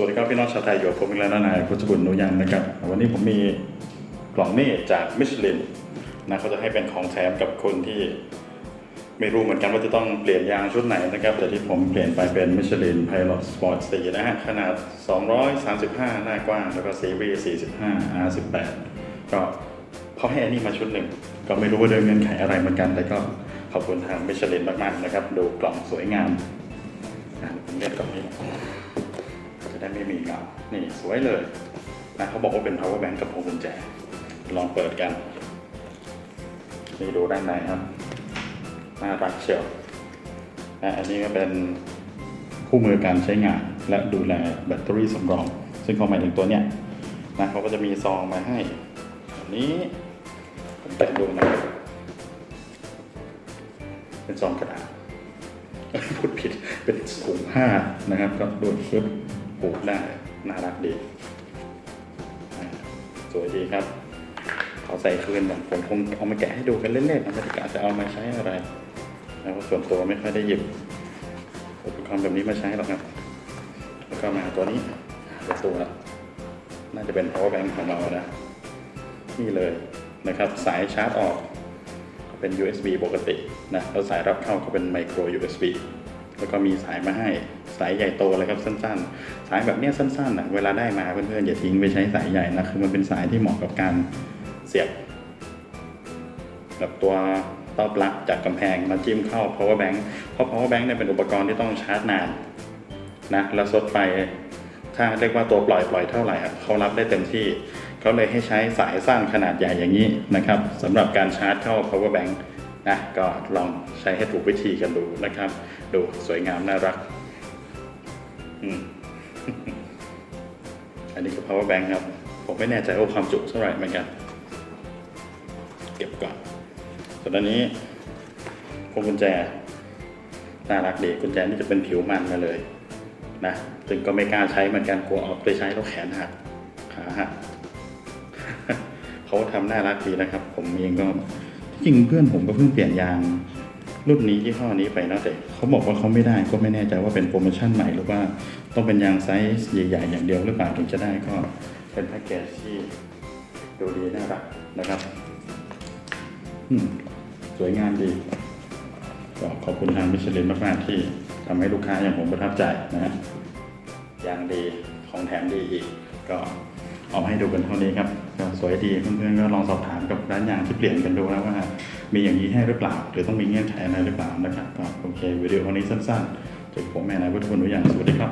วัสดีครับพี่น้องชาวไทยอยู่กับผมอีกแล้วนะนายพุทธบุญนุยังนะครับ วันนี้ผมมีกล่องนี่จากมิชลินนะเขาจะให้เป็นของแถมกับคนที่ไม่รู้เหมือนกันว่าจะต้องเปลี่ยนยางชุดไหนนะครับแต่ที่ผมเปลี่ยนไปเป็นมิชลิน Pilot Sport 4นะฮะขนาด 235 หน้ากว้าง แล้วก็ซีรีส์45 R18 ก็เขาให้อันนี้มาชุดหนึ่ง ก็ไม่รู้ว่าด้วยเงื่อนไขอะไรเหมือนกัน แต่ก็ขอบคุณทางมิชลินมากๆนะครับ ดูกล่องสวยงามผมเรียกกล่องนี้ ได้ไม่มีเงานี่สวยเลยนะเขาบอกว่าเป็น power bank กับพวงกุญแจ ลองเปิดกัน นี่ดูด้านในครับ น่ารักเชียวนะอันนี้ก็เป็นคู่มือการใช้งานและดูแลแบตเตอรี่สำรอง ซึ่งเขาหมายถึงตัวเนี้ยนะเขาก็จะมีซองมาให้แบบนี้ผมแตะดูนะเป็นซองกระดาษพูดผิดเป็นถุงผ้านะครับก็ดูดปึ๊บ ปลูกได้น่ารักดีสวยดีครับเขาใส่คืนแบบผมคงเอามาแกะให้ดูกันเล่นๆนะไม่ได้กะจะเอามาใช้อะไรนะเพราะส่วนตัวไม่ค่อยได้หยิบอุปกรณ์แบบนี้มาใช้หรอกครับ แล้วก็มาตัวนี้เป็นตัวน่าจะเป็น power bank ของเรานะนี่เลยนะครับ สายชาร์จออกเป็น USB ปกตินะแล้วสายรับเข้าก็เป็น micro USB แล้วก็มีสายมาให้สายใหญ่โตเลยครับสั้น ๆ สายแบบเนี้ยสั้นๆนะเวลาได้มาเพื่อนๆอย่าทิ้งไปใช้สายใหญ่นะคือมันเป็นสายที่เหมาะกับการเสียบกับตัวต่อปลั๊กจากกำแพงมาจิ้มเข้า power bank เพราะ power bank เนี่ยเป็นอุปกรณ์ที่ต้องชาร์จนานนะแล้วสดไฟถ้าเรียกว่าตัวปล่อยปล่อยเท่าไหร่เขารับได้เต็มที่เขาเลยให้ใช้สายสั้นขนาดใหญ่อย่างนี้นะครับสำหรับการชาร์จเข้า power bank นะก็ลองใช้ให้ถูกวิธีกันดูนะครับ ดูสวยงามน่ารักอันนี้คือ power bank ครับ ผมไม่แน่ใจว่าความจุเท่าไหร่เหมือนกัน เก็บก่อน ส่วนอันนี้พวงกุญแจน่ารักดีกุญแจนี่จะเป็นผิวมันมาเลยนะซึ่งก็ไม่กล้าใช้เหมือนกันกลัวเอาไปใช้แล้วแขนหักขาหักเขาทำน่ารักดีนะครับ ผมเองก็ จริงเพื่อนผมก็เพิ่งเปลี่ยนยางรุ่นนี้ยี่ห้อนี้ไปนะแต่เขาบอกว่าเขาไม่ได้ก็ไม่แน่ใจว่าเป็นโปรโมชั่นใหม่หรือว่าต้องเป็นยางไซส์ใหญ่ๆ อย่างเดียวหรือเปล่าถึงจะได้ก็เป็นแพ็กเกจที่ดูดีน่ารักนะครับสวยงามดีก็ขอบคุณทางมิชลินมากๆที่ทำให้ลูกค้าอย่างผมประทับใจนะฮะยางดีของแถมดีอีกก็ เอามาให้ดูกันเท่านี้ครับก็สวยดีเพื่อนๆก็ลองสอบถามกับร้านยางที่เปลี่ยนกันดูนะว่า มีอย่างนี้ให้หรือเปล่า หรือต้องมีเงื่อนไขอะไรหรือเปล่านะครับก็โอเควิดีโอนี้สั้นๆจากผมแม่นายพุทธพลวิญญาณสวัสดีครับ